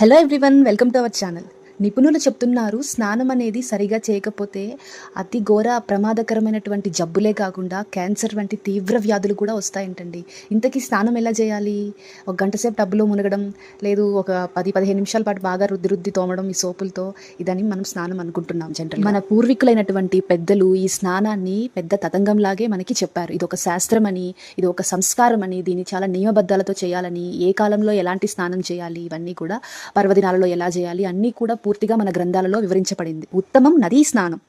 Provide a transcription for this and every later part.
Hello everyone welcome to our channel. నిపుణులు చెప్తున్నారు స్నానం అనేది సరిగా చేయకపోతే అతి ఘోర ప్రమాదకరమైనటువంటి జబ్బులే కాకుండా క్యాన్సర్ వంటి తీవ్ర వ్యాధులు కూడా వస్తాయంటండి. ఇంతకీ స్నానం ఎలా చేయాలి? ఒక గంట సేపు టబ్బులో మునగడం లేదు ఒక పది పదిహేను నిమిషాల పాటు బాగా రుద్ది రుద్ది తోమడం ఈ సోపులతో ఇదని మనం స్నానం అనుకుంటున్నాం జనరల్ మన పూర్వీకులైనటువంటి పెద్దలు ఈ స్నానాన్ని పెద్ద తతంగంలాగే మనకి చెప్పారు. ఇది ఒక శాస్త్రం అని ఇది ఒక సంస్కారం అని దీన్ని చాలా నియమబద్ధాలతో చేయాలని ఏ కాలంలో ఎలాంటి స్నానం చేయాలి ఇవన్నీ కూడా పర్వదినాలలో ఎలా చేయాలి అన్నీ కూడా పూర్తిగా మన గ్రంథాలలో వివరించబడింది. ఉత్తమం నదీ స్నానం.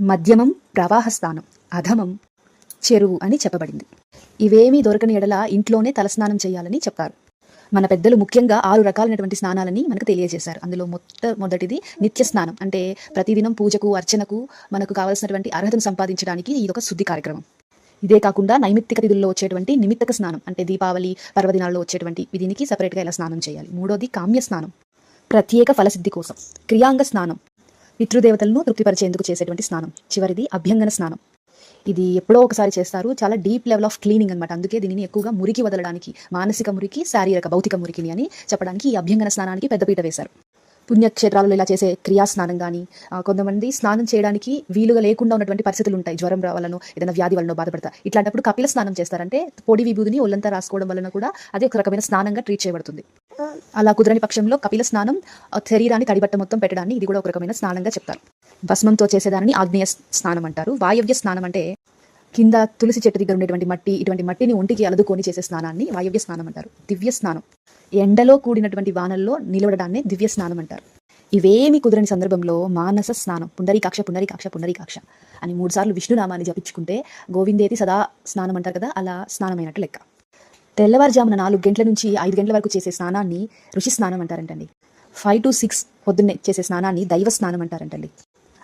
మధ్యమం ప్రవాహ స్నానం అధమం చెరువు అని చెప్పబడింది. ఇవేమీ దొరకని ఎడల ఇంట్లోనే తలస్నానం చేయాలని చెప్పారు. మన పెద్దలు ముఖ్యంగా ఆరు రకాలైనటువంటి స్నానాలని మనకు తెలియజేశారు. అందులో మొట్ట మొదటిది నిత్య స్నానం అంటే ప్రతిదినం పూజకు అర్చనకు మనకు కావలసినటువంటి అర్హతను సంపాదించడానికి ఇది ఒక శుద్ధి కార్యక్రమం. ఇదే కాకుండా నైమిత్తిక తిథుల్లో వచ్చేటువంటి నిమిత్తక స్నానం. అంటే దీపావళి పర్వదినాల్లో వచ్చేటువంటి దీనికి సపరేట్గా ఇలా స్నానం చేయాలి. మూడోది కామ్య స్నానం ప్రత్యేక ఫలసిద్ధి కోసం. క్రియాంగ స్నానం. పితృదేవతలను తృప్తిపరిచేందుకు చేసేటువంటి స్నానం. చివరిది అభ్యంగన స్నానం. ఇది ఎప్పుడో ఒకసారి చేస్తారు. చాలా డీప్ లెవెల్ ఆఫ్ క్లీనింగ్ అనమాట అందుకే దీనిని ఎక్కువగా మురికి వదలడానికి మానసిక మురికి శారీరక భౌతిక మురికిని అని చెప్పడానికి ఈ అభ్యంగన స్నానానికి పెద్దపీట వేశారు. పుణ్యక్షేత్రాలలో ఇలా చేసే క్రియా స్నానం కానీ కొంతమంది స్నానం చేయడానికి వీలుగా లేకుండా ఉన్నటువంటి పరిస్థితులు ఉంటాయి. జ్వరం వలన ఏదైనా వ్యాధి వలన బాధపడతా. ఇట్లాంటప్పుడు కపిల స్నానం చేస్తారంటే పొడి విభూదిని ఒళ్ళంతా రాసుకోవడం వలన కూడా అది ఒక రకమైన స్నానంగా ట్రీట్ చేయబడుతుంది. అలా కుదరని పక్షంలో కపిల స్నానం శరీరాన్ని తడిబట్ట మొత్తం పెట్టడాన్ని ఇది కూడా ఒక రకమైన స్నానంగా చెప్తారు. భస్మంతో చేసేదానిని ఆగ్నేయ స్నానం అంటారు. వాయవ్య స్నానం అంటే కింద తులసి చెట్టు దగ్గర ఉండేటువంటి మట్టి ఇటువంటి మట్టిని ఒంటికి అలదుకొని చేసే స్నానాన్ని వాయవ్య స్నానం అంటారు. దివ్య స్నానం. ఎండలో కూడినటువంటి వానల్లో నిలవడాన్ని దివ్య స్నానం అంటారు. ఇవేమి కుదరని సందర్భంలో మానస స్నానం పుండరీకాక్ష పుండరీకాక్ష పుండరీకాక్ష అని మూడుసార్లు విష్ణునామాన్ని జపించుకుంటే గోవిందేతి సదా స్నానం అంటారు కదా అలా స్నానమైనట్టు లెక్క. తెల్లవారుజామున నాలుగు గంటల నుంచి ఐదు గంటల వరకు చేసే స్నానాన్ని ఋషి స్నానం అంటారంటండి. ఫైవ్ టు సిక్స్ పొద్దున్నే చేసే స్నానాన్ని దైవ స్నానం అంటారంటండి.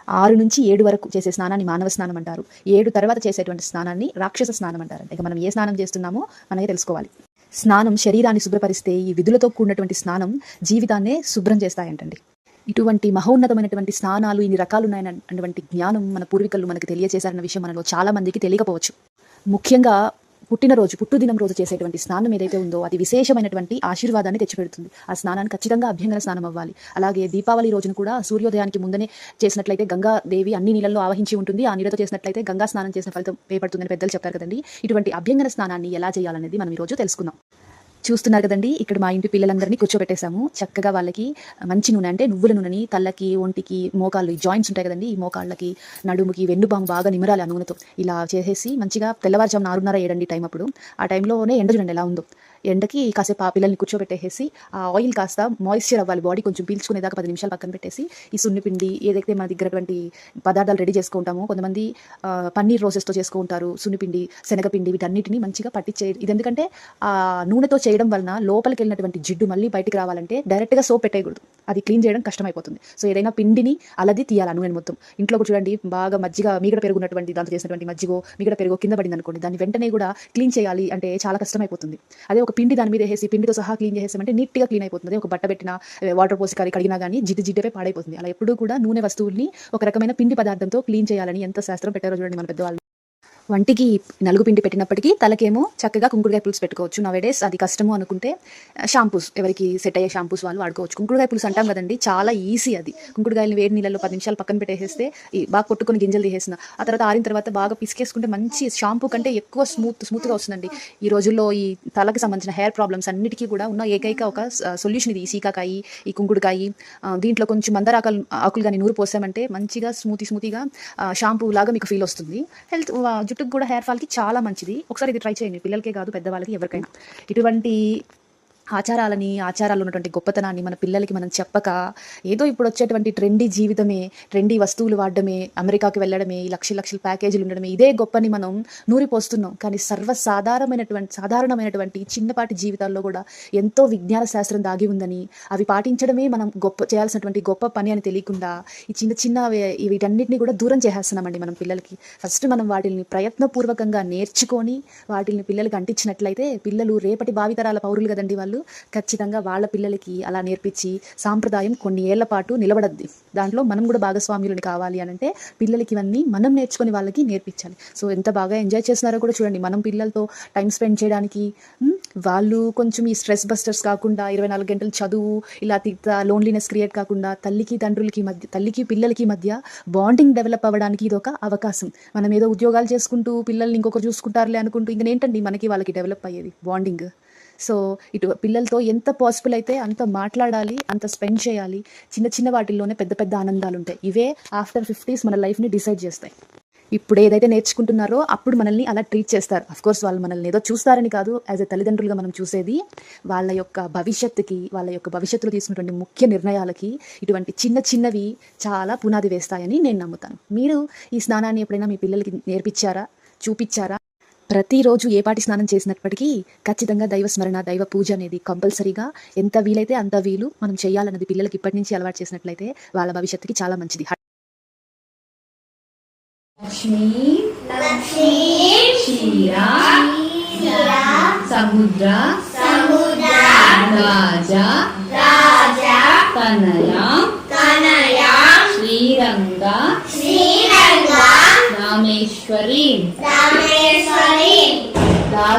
ఆరు నుంచి ఏడు వరకు చేసే స్నానాన్ని మానవ స్నానం అంటారు. ఏడు తర్వాత చేసేటువంటి స్నానాన్ని రాక్షస స్నానం అంటారంట. ఇక మనం ఏ స్నానం చేస్తున్నామో మనమే తెలుసుకోవాలి. స్నానం శరీరాన్ని శుభ్రపరిస్తే ఈ విధులతో కూడినటువంటి స్నానం జీవితాన్నే శుభ్రం చేస్తాయంటండి. ఇటువంటి మహోన్నతమైనటువంటి స్నానాలు ఇన్ని రకాలు ఉన్నాయన్నటువంటి జ్ఞానం మన పూర్వీకులు మనకు తెలియజేశారన్న విషయం మనలో చాలా మందికి తెలియకపోవచ్చు. ముఖ్యంగా పుట్టినరోజు పుట్టుదినం రోజు చేసేటువంటి స్నానం ఏదైతే ఉందో అది విశేషమైనటువంటి ఆశీర్వాదాన్ని తెచ్చిపెడుతుంది. ఆ స్నానాన్ని ఖచ్చితంగా అభ్యంగన స్నానం అవ్వాలి. అలాగే దీపావళి రోజున కూడా సూర్యోదయానికి ముందనే చేసినట్లయితే గంగా దేవి అన్ని నీళ్ళల్లో ఆవహించి ఉంటుంది. ఆ నీళ్ళతో చేసినట్లయితే గంగా స్నానం చేసిన ఫలితం పేపడుతుందని పెద్దలు చెప్తారు కదండి. ఇటువంటి అభ్యంగన స్నానాన్ని ఎలా చేయాలనేది మనం ఈరోజు తెలుసుకుందాం. చూస్తున్నారు కదండి. ఇక్కడ మా ఇంటి పిల్లలందరినీ కూర్చోబెట్టేశాము. చక్కగా వాళ్ళకి మంచి నూనె అంటే నువ్వుల నూనెని తల్లకి ఒంటికి మోకాళ్ళు జాయింట్స్ ఉంటాయి కదండి. ఈ మోకాళ్ళకి నడుముకి వెన్నుబాము బాగా నిమరాలి ఆ నూనెతో. ఇలా చేసేసి మంచిగా తెల్లవారుజామున ఆరున్నర ఏడండి టైం అప్పుడు. ఆ టైంలోనే ఎండ చూడండి ఎలా ఉందో. ఎండకి కాసేపు ఆ పిల్లల్ని కూర్చోబెట్టేసి ఆ ఆయిల్ కాస్త మాయిశ్చర్ అవ్వాలి బాడీ కొంచెం పీల్చుకునేదాకా పది నిమిషాలు పక్కన పెట్టేసి ఈ సున్నిపిండి ఏదైతే మన దగ్గరటువంటి పదార్థాలు రెడీ చేసుకుంటామో కొంతమంది పన్నీర్ రోసెస్తో చేసుకుంటారు సున్నిపిండి శనగపిండి వీటన్నిటిని మంచిగా పట్టించే ఇది ఎందుకంటే ఆ నూనెతో చేయడం వలన లోపలికి వెళ్ళినటువంటి జిడ్డు మళ్ళీ బయటికి రావాలంటే డైరెక్ట్గా సోప్ పెట్టేయకూడదు. అది క్లీన్ చేయడం కష్టమైపోతుంది. సో ఏదైనా పిండిని అలది తీయాలి నూనె మొత్తం. ఇంట్లో కూడా చూడండి బాగా మజ్జిగ మీగడ పెరుగున్నటువంటి దాంతో చేసినటువంటి మజ్జిగో మిగడ పెరుగు కింద పడింది అనుకోండి దాన్ని వెంటనే కూడా క్లీన్ చేయాలి అంటే చాలా కష్టమైపోతుంది. అదే ఒక పిండి దాని మీద వేసి పిండితో సహా క్లీన్ చేసేసామంటే నీట్గా క్లీన్ అయిపోతుంది. ఒక బట్ట పెట్టిన వాటర్ పోసి కറി కడిగినా కానీ జిడ్డు జిడ్డపై పాడైపోతుంది. అలా ఎప్పుడూ కూడా నూనె వస్తువుల్ని ఒక రకమైన పిండి పదార్థంతో క్లీన్ చేయాలని ఎంత శాస్త్రం పెట్టారో చూడండి మన పెద్దవాళ్ళు. వంటికి నలుగు పిండి పెట్టినప్పటికీ తలకేమో చక్కగా కుంకుడుకాయ పులుసు పెట్టుకోవచ్చు. నవేడేస్ అది కష్టము అనుకుంటే షాంపూస్ ఎవరికి సెట్ అయ్యే షాంపూస్ వాళ్ళు వాడుకోవచ్చు. కుంకుడుకాయ పులుసు అంటాం కదండి చాలా ఈజీ అది. కుంకుడుకాయలు వేడి నీళ్ళలో పది నిమిషాలు పక్కన పెట్టేసేస్తే బాగా కొట్టుకొని గింజలు తీసేసిన ఆ తర్వాత ఆరిన తర్వాత బాగా పిసికేసుకుంటే మంచి షాంపూ కంటే ఎక్కువ స్మూత్ స్మూత్గా వస్తుందండి. ఈ రోజుల్లో ఈ తలకు సంబంధించిన హెయిర్ ప్రాబ్లమ్స్ అన్నిటికీ కూడా ఉన్న ఏకైక ఒక సొల్యూషన్ ఇది. ఈ సీకాకాయి ఈ కుంకుడుకాయి దీంట్లో కొంచెం మందరాకలు ఆకులు కానీ నూరు పోసామంటే మంచిగా స్మూతీ స్మూతీగా షాంపూ లాగా మీకు ఫీల్ వస్తుంది. హెల్త్ జుట్టుకు కూడా హెయిర్ ఫాల్కి చాలా మంచిది. ఒకసారి ఇది ట్రై చేయండి. పిల్లలకే కాదు పెద్దవాళ్ళకి ఎవరికైనా. ఇటువంటి ఆచారాలని ఆచారాలు ఉన్నటువంటి గొప్పతనాన్ని మన పిల్లలకి మనం చెప్పక ఏదో ఇప్పుడు వచ్చేటువంటి ట్రెండీ జీవితమే ట్రెండీ వస్తువులు వాడడమే అమెరికాకి వెళ్ళడమే లక్షల లక్షల ప్యాకేజీలు ఉండడమే ఇదే గొప్పని మనం నూరిపోస్తున్నాం. కానీ సర్వసాధారణమైనటువంటి సాధారణమైనటువంటి చిన్నపాటి జీవితాల్లో కూడా ఎంతో విజ్ఞాన శాస్త్రం దాగి ఉందని అవి పాటించడమే మనం గొప్ప చేయాల్సినటువంటి గొప్ప పని అని తెలియకుండా ఈ చిన్న చిన్న వీటన్నిటిని కూడా దూరం చేసేస్తున్నామండి మనం పిల్లలకి. ఫస్ట్ మనం వాటిని ప్రయత్నపూర్వకంగా నేర్చుకొని వాటిని పిల్లలకి అంటించినట్లయితే పిల్లలు రేపటి భావితరాల పౌరులు కదండి వాళ్ళు? ఖచ్చితంగా వాళ్ళ పిల్లలకి అలా నేర్పించి సాంప్రదాయం కొన్ని ఏళ్ళ పాటు నిలబడద్ది. దాంట్లో మనం కూడా భాగస్వామ్యులని కావాలి అని అంటే పిల్లలకి ఇవన్నీ మనం నేర్చుకొని వాళ్ళకి నేర్పించాలి. సో ఎంత బాగా ఎంజాయ్ చేస్తున్నారో కూడా చూడండి. మనం పిల్లలతో టైం స్పెండ్ చేయడానికి వాళ్ళు కొంచెం ఈ స్ట్రెస్ బస్టర్స్ కాకుండా ఇరవై నాలుగు గంటలు చదువు ఇలా తిట్ట లోన్లీనెస్ క్రియేట్ కాకుండా తల్లికి తండ్రులకి మధ్య తల్లికి పిల్లలకి మధ్య బాండింగ్ డెవలప్ అవ్వడానికి ఇది ఒక అవకాశం. మనం ఏదో ఉద్యోగాలు చేసుకుంటూ పిల్లల్ని ఇంకొకరు చూసుకుంటారులే అనుకుంటూ ఇంకా ఏంటండి మనకి వాళ్ళకి డెవలప్ అయ్యేది? బాండింగ్. సో ఇటు పిల్లలతో ఎంత పాసిబుల్ అయితే అంత మాట్లాడాలి అంత స్పెండ్ చేయాలి. చిన్న చిన్న వాటిల్లోనే పెద్ద పెద్ద ఆనందాలు ఉంటాయి ఇవే ఆఫ్టర్ ఫిఫ్టీస్ మన లైఫ్ని డిసైడ్ చేస్తాయి. ఇప్పుడు ఏదైతే నేర్చుకుంటున్నారో అప్పుడు మనల్ని అలా ట్రీట్ చేస్తారు. కోర్స్ వాళ్ళు మనల్ని ఏదో చూస్తారని కాదు. యాజ్ ఎ తల్లిదండ్రులుగా మనం చూసేది వాళ్ళ యొక్క భవిష్యత్తుకి వాళ్ళ యొక్క భవిష్యత్తులో తీసుకున్నటువంటి ముఖ్య నిర్ణయాలకి ఇటువంటి చిన్న చిన్నవి చాలా పునాది వేస్తాయని నేను నమ్ముతాను. మీరు ఈ స్నానాన్ని ఎప్పుడైనా మీ పిల్లలకి నేర్పించారా? చూపించారా? ప్రతిరోజు ఏ పాటి స్నానం చేసినప్పటికీ ఖచ్చితంగా దైవ స్మరణ దైవ పూజ అనేది కంపల్సరీగా ఎంత వీలైతే అంత వీలు మనం చేయాలన్నది పిల్లలకి ఇప్పటి నుంచి అలవాటు చేసినట్లయితే వాళ్ళ భవిష్యత్తుకి చాలా మంచిది. లక్ష్మీ క్షీర సముద్ర రాజ తనయ శ్రీరంగ రామేశ్వరి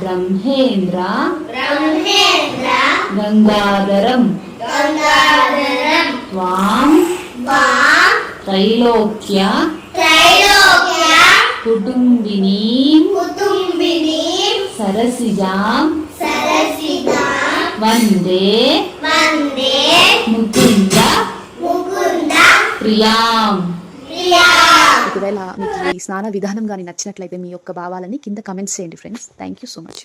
బ్రహ్మేంద్ర గంగాధరం త్వాం త్రైలోక్య కుటుంబినీ సరసిజాం వందే ముకుంద ప్రియాం ఒకవేళ మీకు ఈ స్నాన విధానం కానీ నచ్చినట్లయితే మీ యొక్క భావాలని కింద కమెంట్స్ చేయండి friends thank you so much